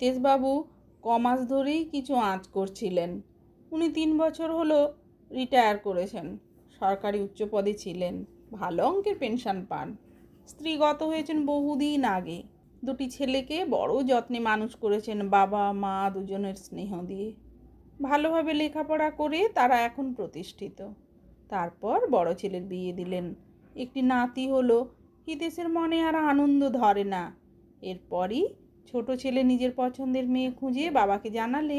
হিতেশবাবু কমাস ধরেই কিছু আঁচ করছিলেন। উনি তিন বছর হলো রিটায়ার করেছেন। সরকারি উচ্চ পদে ছিলেন। ভালো অঙ্কের পেনশন পান। স্ত্রী গত হয়েছেন বহুদিন আগে। দুটি ছেলেকে বড় যত্নে মানুষ করেছেন বাবা, মা দুজনের স্নেহ দিয়ে। ভালোভাবে লেখাপড়া করে তারা এখন প্রতিষ্ঠিত। তারপর বড় ছেলের বিয়ে দিলেন। একটি নাতি হলো। হিতেশের মনে আর আনন্দ ধরে না। এরপরই ছোট ছেলে নিজের পছন্দের মেয়ে খুঁজে বাবাকে জানালে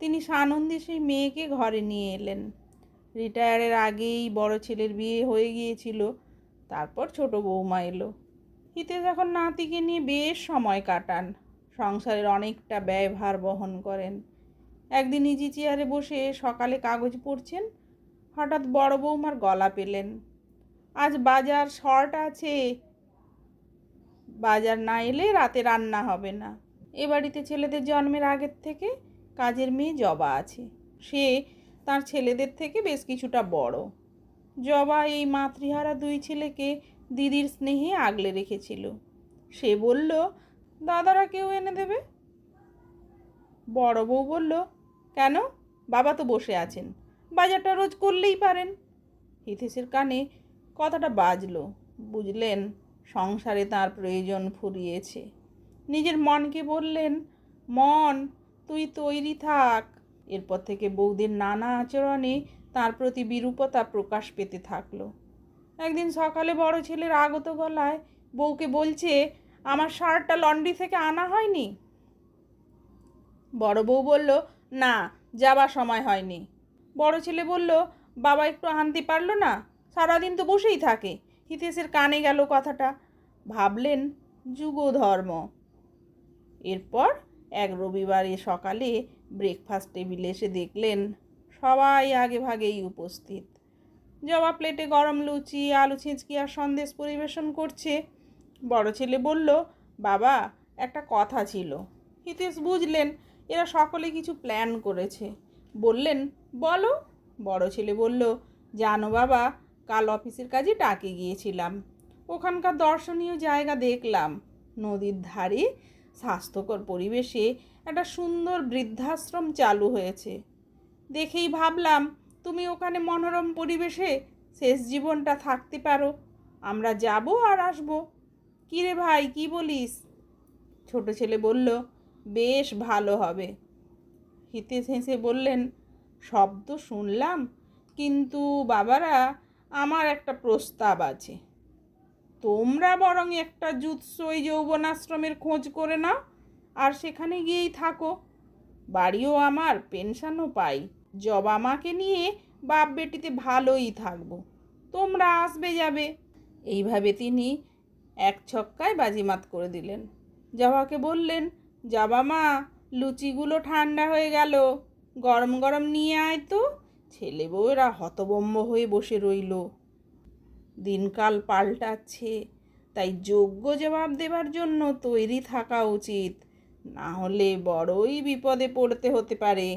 তিনি সানন্দে সেই মেয়েকে ঘরে নিয়ে এলেন। রিটায়ারের আগেই বড় ছেলের বিয়ে হয়ে গিয়েছিল, তারপর ছোট বৌমা এলো। হিতেশ এখন নাতিকে নিয়ে বেশ সময় কাটান, সংসারের অনেকটা ব্যয়ভার বহন করেন। একদিন ইজি চেয়ারে বসে সকালে কাগজ পড়ছেন, হঠাৎ বড় বৌমার গলা পেলেন। আজ বাজার শর্ট আছে বাজার না এলে রাতে রান্না হবে না। এ বাড়িতে ছেলেদের জন্মের আগের থেকে কাজের মেয়ে জবা আছে। সে তার ছেলেদের থেকে বেশ কিছুটা বড়। জবা এই মাতৃহারা দুই ছেলেকে দিদির স্নেহে আগলে রেখেছিল। সে বলল, দাদারা কেউ এনে দেবে? বড় বউ বলল, কেন? বাবা তো বসে আছেন। বাজারটা রোজ করলেই পারেন। হিতেশের কানে কথাটা বাজলো। বুঝলেন সংসারে তার প্রয়োজন ফুরিয়েছে। নিজের মনকে বললেন, মন, তুই তৈরি থাক। এরপর থেকে বৌদির নানা আচরণে তার প্রতি বিরূপতা প্রকাশ পেতে থাকল। একদিন সকালে বড় ছেলের আগত গলায় বউকে বলছে, আমার শার্টটা লন্ড্রি থেকে আনা হয়নি? বড় বউ বলল, না যাবার সময় হয়নি। বড় ছেলে বলল, বাবা একটু আনতে পারল না, সারাদিন তো বসেই থাকে। হিতেশের কানে গেল কথাটা। ভাবলেন যুগ ধর্ম এরপর এক রবিবারে সকালে ব্রেকফাস্ট টেবিলে এসে দেখলেন, সবাই আগে ভাগেই উপস্থিত। জবা প্লেটে গরম লুচি, আলু ছেঁচকি আর সন্দেশ পরিবেশন করছে। বড় ছেলে বলল, বাবা, একটা কথা ছিল। হিতেশ বুঝলেন, এরা সকলে কিছু প্ল্যান করেছে। বললেন, বলো। বড় ছেলে বলল, জানো বাবা কাল অফিসের কাজে ডাকে গিয়েছিলাম। ওখানকার দর্শনীয় জায়গা দেখলাম। নদীর ধারে স্বাস্থ্যকর পরিবেশে একটা সুন্দর বৃদ্ধাশ্রম চালু হয়েছে। দেখেই ভাবলাম, তুমি ওখানে মনোরম পরিবেশে শেষ জীবনটা থাকতে পারো। আমরা যাব আর আসব। কিরে ভাই, কি বলিস? ছোট ছেলে বলল, বেশ ভালো হবে। হিতেশ হেসে বললেন, শব্দ শুনলাম, কিন্তু বাবারা আমার একটা প্রস্তাব আছে। তোমরা বরং একটা জুৎসই যৌবনাশ্রমের খোঁজ করে নাও, আর সেখানে গিয়েই থাকো। বাড়িও আমার, পেনশনও পাই। জবা মাকে নিয়ে বাপ বেটিতে ভালোই থাকব। তোমরা আসবে যাবে। এইভাবে তিনি এক ছক্কায় বাজিমাত করে দিলেন। জবাকে বললেন জবা মা, লুচিগুলো ঠান্ডা হয়ে গেল। গরম গরম নিয়ে আয় তো। ছেলে বউয়েরা হতবম্ব হয়ে বসে রইল। দিনকাল পাল্টাচ্ছে, তাই যোগ্য জবাব দেবার জন্য তৈরি থাকা উচিত। না হলে বড়ই বিপদে পড়তে হতে পারে।